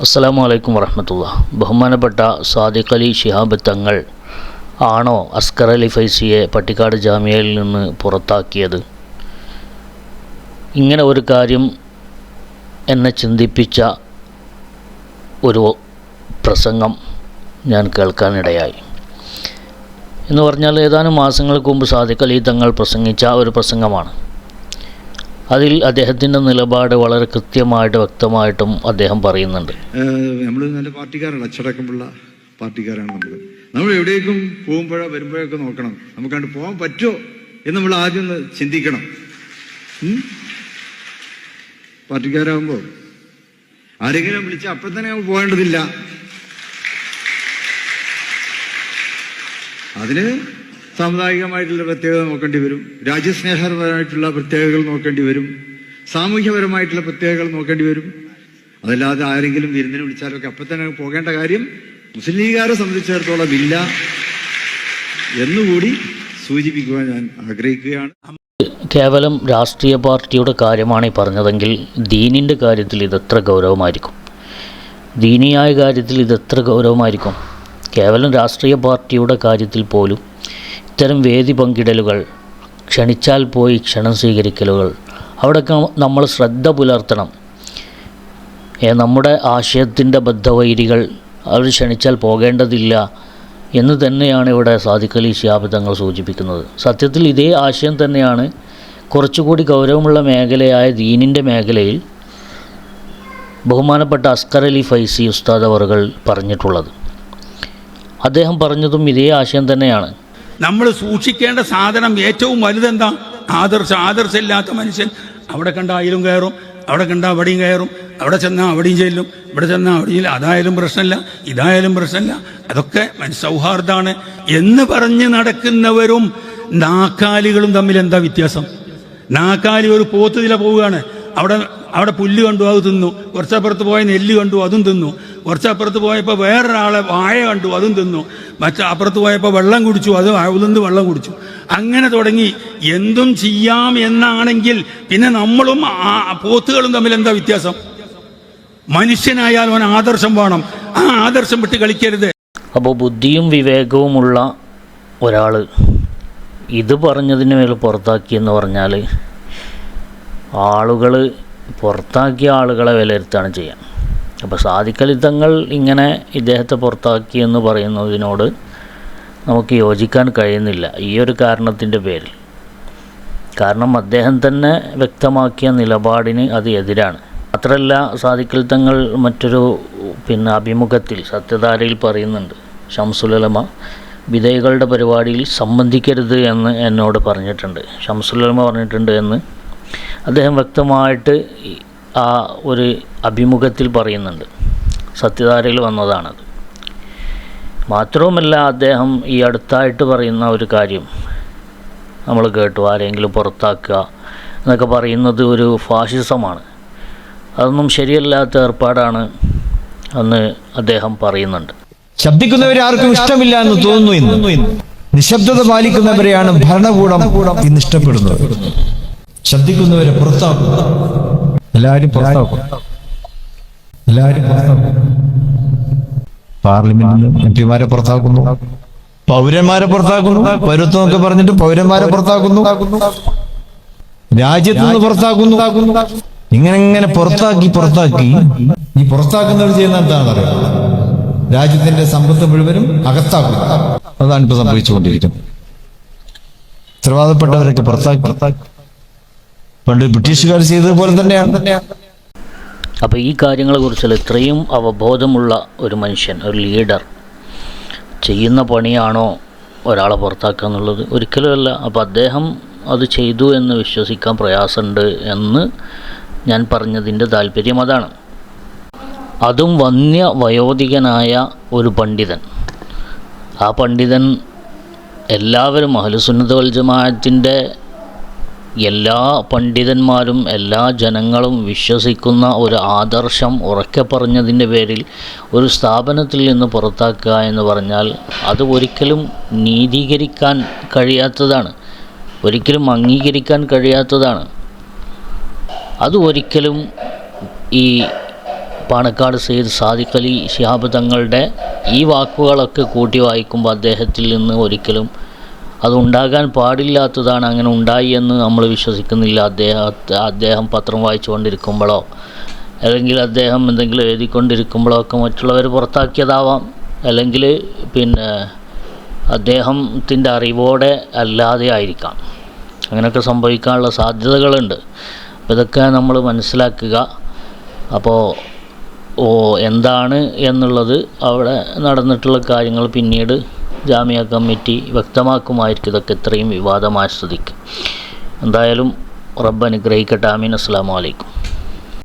അസ്സലാമു അലൈക്കും വറഹമത്തുള്ള. ബഹുമാനപ്പെട്ട സാദിഖ് അലി ഷിഹാബ് തങ്ങൾ ആണോ അസ്കർ അലി ഫൈസിയെ പട്ടിക്കാട് ജാമ്യയിൽ നിന്ന് പുറത്താക്കിയത്? ഇങ്ങനെ ഒരു കാര്യം എന്നെ ചിന്തിപ്പിച്ച ഒരു പ്രസംഗം ഞാൻ കേൾക്കാനിടയായി. എന്ന് പറഞ്ഞാൽ ഏതാനും മാസങ്ങൾക്ക് മുമ്പ് സാദിഖ് അലി തങ്ങൾ പ്രസംഗിച്ച ഒരു പ്രസംഗമാണ്. അതിൽ അദ്ദേഹത്തിന്റെ നിലപാട് വളരെ കൃത്യമായിട്ട് വ്യക്തമായിട്ടും അദ്ദേഹം പറയുന്നുണ്ട്. നമ്മൾ നല്ല പാർട്ടിക്കാരാണ്. അച്ചടക്കമുള്ള പാർട്ടിക്കാരാണ് നമ്മൾ നമ്മൾ എവിടേക്കും പോകുമ്പോഴോ വരുമ്പോഴൊക്കെ നോക്കണം. നമുക്ക് കണ്ട് പോകാൻ പറ്റുമോ എന്ന് നമ്മൾ ആദ്യം ചിന്തിക്കണം? പാർട്ടിക്കാരാകുമ്പോൾ ആരെങ്കിലും വിളിച്ചാൽ അപ്പം തന്നെ നമ്മൾ പോകേണ്ടതില്ല. അതിന് സാമുദായികമായിട്ടുള്ള പ്രത്യേകത നോക്കേണ്ടി വരും. രാജ്യസ്നേഹപരമായിട്ടുള്ള പ്രത്യേകതകൾ നോക്കേണ്ടി വരും. സാമൂഹ്യപരമായിട്ടുള്ള പ്രത്യേകതകൾ നോക്കേണ്ടി വരും. അതല്ലാതെ ആരെങ്കിലും വിരുന്നിന് വിളിച്ചാലൊക്കെ അപ്പം തന്നെ പോകേണ്ട കാര്യം മുസ്ലിം ലീഗുകാരെ സംബന്ധിച്ചിടത്തോളം ഇല്ല എന്നുകൂടി സൂചിപ്പിക്കുവാൻ ഞാൻ ആഗ്രഹിക്കുകയാണ്. കേവലം രാഷ്ട്രീയ പാർട്ടിയുടെ കാര്യമാണ് ഈ പറഞ്ഞതെങ്കിൽ ദീനിന്റെ കാര്യത്തിൽ ഇതെത്ര ഗൗരവമായിരിക്കും? ദീനിയായ കാര്യത്തിൽ ഇതെത്ര ഗൗരവമായിരിക്കും? കേവലം രാഷ്ട്രീയ പാർട്ടിയുടെ കാര്യത്തിൽ പോലും ഇത്തരം വേദി പങ്കിടലുകൾ ക്ഷണിച്ചാൽ പോയി ക്ഷണം സ്വീകരിക്കലുകൾ. അവിടെയൊക്കെ നമ്മൾ ശ്രദ്ധ പുലർത്തണം. നമ്മുടെ ആശയത്തിന്റെ ബദ്ധവൈരികൾ അവർ ക്ഷണിച്ചാൽ പോകേണ്ടതില്ല എന്ന് തന്നെയാണ് ഇവിടെ സാദിഖലി ശിഹാബ് സൂചിപ്പിക്കുന്നത്. സത്യത്തിൽ ഇതേ ആശയം തന്നെയാണ് കുറച്ചുകൂടി ഗൗരവമുള്ള മേഖലയായ ദീനിന്റെ മേഖലയിൽ ബഹുമാനപ്പെട്ട അസ്കർ അലി ഫൈസി ഉസ്താദ് അവറുകൾ പറഞ്ഞിട്ടുള്ളത്. അദ്ദേഹം പറഞ്ഞതും ഇതേ ആശയം തന്നെയാണ്. നമ്മൾ സൂക്ഷിക്കേണ്ട സാധനം ഏറ്റവും വലുതെന്താ? ആദർശം ആദർശമില്ലാത്ത മനുഷ്യൻ. അവിടെ കണ്ട അയിലും കയറും അവിടെ കണ്ട അവിടെയും കയറും അവിടെ ചെന്നാൽ അവിടെയും ചെല്ലും ഇവിടെ ചെന്നാൽ അവിടെയും ചെല്ലും. അതായാലും പ്രശ്നമില്ല ഇതായാലും പ്രശ്നമില്ല. അതൊക്കെ സൗഹാർദ്ദമാണ്. എന്ന് പറഞ്ഞ് നടക്കുന്നവരും നാക്കാലികളും തമ്മിൽ എന്താ വ്യത്യാസം? നാക്കാലി ഒരു പോത്തുതില പോവുകയാണ്. അവിടെ അവിടെ പുല്ല് കണ്ടു അത് തിന്നു. കുറച്ചപ്പുറത്ത് പോയ നെല്ല് കണ്ടു അതും തിന്നു. കുറച്ചപ്പുറത്ത് പോയപ്പോൾ വേറൊരാളെ വായ കണ്ടു അതും തിന്നു. മറ്റേ അപ്പുറത്ത് പോയപ്പോൾ വെള്ളം കുടിച്ചു അത് ഉതിർന്ന് വെള്ളം കുടിച്ചു. അങ്ങനെ തുടങ്ങി. എന്തും ചെയ്യാം എന്നാണെങ്കിൽ പിന്നെ നമ്മളും ആ പോത്തുകളും തമ്മിൽ എന്താ വ്യത്യാസം? മനുഷ്യനായാൽ അവൻ ആദർശം വേണം. ആ ആദർശം വിട്ട് കളിക്കരുത്. അപ്പോൾ ബുദ്ധിയും വിവേകവുമുള്ള ഒരാൾ ഇത് പറഞ്ഞതിന് മേൽ പുറത്താക്കിയെന്ന് പറഞ്ഞാൽ ആളുകൾ പുറത്താക്കിയ ആളുകളെ വിലയിരുത്താണ് ചെയ്യാം അപ്പോൾ സാധിക്കലിത്തങ്ങൾ ഇങ്ങനെ ഇദ്ദേഹത്തെ പുറത്താക്കി എന്ന് പറയുന്നതിനോട് നമുക്ക് യോജിക്കാൻ കഴിയുന്നില്ല. ഈ ഒരു കാരണത്തിന്റെ പേരിൽ. കാരണം അദ്ദേഹം തന്നെ വ്യക്തമാക്കിയ നിലപാടിന് അത് എതിരാണ്. മാത്രമല്ല സാധിക്കൽ തങ്ങൾ മറ്റൊരു പിന്നെ അഭിമുഖത്തിൽ സത്യധാരയിൽ പറയുന്നുണ്ട്. ഷംസുലമ വിധേയകളുടെ പരിപാടിയിൽ സംബന്ധിക്കരുത് എന്ന് എന്നോട് പറഞ്ഞിട്ടുണ്ട്. ഷംസുലമ പറഞ്ഞിട്ടുണ്ട് എന്ന് അദ്ദേഹം വ്യക്തമായിട്ട് ആ ഒരു അഭിമുഖത്തിൽ പറയുന്നുണ്ട്. സത്യധാരയിൽ വന്നതാണത്. മാത്രവുമല്ല അദ്ദേഹം ഈ അടുത്തായിട്ട് പറയുന്ന ഒരു കാര്യം നമ്മൾ കേട്ടു ആരെങ്കിലും പുറത്താക്കുക എന്നൊക്കെ പറയുന്നത് ഒരു ഫാഷിസമാണ് അതൊന്നും ശരിയല്ലാത്ത ഏർപ്പാടാണ് എന്ന് അദ്ദേഹം പറയുന്നുണ്ട്. ശബ്ദിക്കുന്നവരെ ആർക്കും ഇഷ്ടമില്ല എന്ന് തോന്നുന്നു നിശബ്ദത പാലിക്കുന്നവരെയാണ് ഭരണകൂടം ഇന്ന് ഇഷ്ടപ്പെടുന്നത്. ശബ്ദിക്കുന്നവരെ പുറത്താക്കും. എല്ലാവരും പുറത്താക്കും. എല്ലാവരും പുറത്താക്കും. പാർലമെന്റിൽ എം പിമാരെ പുറത്താക്കുന്നു. പൗരന്മാരെ പുറത്താക്കുന്നു. പൗരത്വം ഒക്കെ പറഞ്ഞിട്ട് പൗരന്മാരെ പുറത്താക്കുന്നു. രാജ്യത്ത് നിന്ന് പുറത്താക്കുന്നു. ഇങ്ങനെ ഇങ്ങനെ പുറത്താക്കി പുറത്താക്കി? ഈ പുറത്താക്കുന്നവർ ചെയ്യുന്ന എന്താണെന്ന് അറിയാം? രാജ്യത്തിന്റെ സമ്പത്ത് മുഴുവനും അകത്താക്കും. അതാണ് ഇപ്പൊ സംഭവിച്ചുകൊണ്ടിരിക്കുന്നത്. ഉത്തരവാദപ്പെട്ടവരൊക്കെ പുറത്താക്കി പുറത്താക്കി. പണ്ട് ബ്രിട്ടീഷുകാർ ചെയ്തതുപോലെ തന്നെയാണ്. അപ്പോൾ ഈ കാര്യങ്ങളെക്കുറിച്ചുള്ള ഇത്രയും അവബോധമുള്ള ഒരു മനുഷ്യൻ ഒരു ലീഡർ ചെയ്യുന്ന പണിയാണോ ഒരാളെ പുറത്താക്കുക എന്നുള്ളത്? ഒരിക്കലുമല്ല. അപ്പോൾ അദ്ദേഹം അത് ചെയ്തു എന്ന് വിശ്വസിക്കാൻ പ്രയാസമുണ്ട് എന്ന് ഞാൻ പറഞ്ഞതിന്റെ താല്പര്യം അതാണ്. അതും വന്യ വയോധികനായ ഒരു പണ്ഡിതൻ. ആ പണ്ഡിതൻ എല്ലാവരും അഹലുസുന്നതോൽജമാത്തിന്റെ എല്ലാ പണ്ഡിതന്മാരും എല്ലാ ജനങ്ങളും വിശ്വസിക്കുന്ന ഒരു ആദർശം ഉറക്കെ പറഞ്ഞതിന്റെ പേരിൽ ഒരു സ്ഥാപനത്തിൽ നിന്ന് പുറത്താക്കുക എന്ന് പറഞ്ഞാൽ അത് ഒരിക്കലും നീതീകരിക്കാൻ കഴിയാത്തതാണ്. ഒരിക്കലും അംഗീകരിക്കാൻ കഴിയാത്തതാണ്. അത് ഒരിക്കലും ഈ പാണക്കാട് സെയ്ദ് സാദിഖ് അലി ശിഹാബ് തങ്ങളുടെ ഈ വാക്കുകളൊക്കെ കൂട്ടി വായിക്കുമ്പോൾ അദ്ദേഹത്തിൽ നിന്ന് ഒരിക്കലും അതുണ്ടാകാൻ പാടില്ലാത്തതാണ് അങ്ങനെ ഉണ്ടായി എന്ന് നമ്മൾ വിശ്വസിക്കുന്നില്ല. അദ്ദേഹത്തെ അദ്ദേഹം പത്രം വായിച്ചു കൊണ്ടിരിക്കുമ്പോഴോ അല്ലെങ്കിൽ അദ്ദേഹം എന്തെങ്കിലും എഴുതിക്കൊണ്ടിരിക്കുമ്പോഴോ ഒക്കെ മറ്റുള്ളവർ പുറത്താക്കിയതാവാം. അല്ലെങ്കിൽ പിന്നെ അദ്ദേഹത്തിന്റെ അറിവോടെ അല്ലാതെ ആയിരിക്കാം. അങ്ങനെയൊക്കെ സംഭവിക്കാനുള്ള സാധ്യതകളുണ്ട്. അപ്പോൾ ഇതൊക്കെ നമ്മൾ മനസ്സിലാക്കുക. അപ്പോൾ ഓ എന്താണ് എന്നുള്ളത് അവിടെ നടന്നിട്ടുള്ള കാര്യങ്ങൾ പിന്നീട് ജാമ്യ കമ്മിറ്റി വ്യക്തമാക്കുമായിരിക്കും ഇതൊക്കെ ഇത്രയും വിവാദമായ സ്ഥിതിക്ക് എന്തായാലും റബ്ബ് അനുഗ്രഹിക്കട്ടെ. ആമീൻ. അസ്സാം വലൈക്കും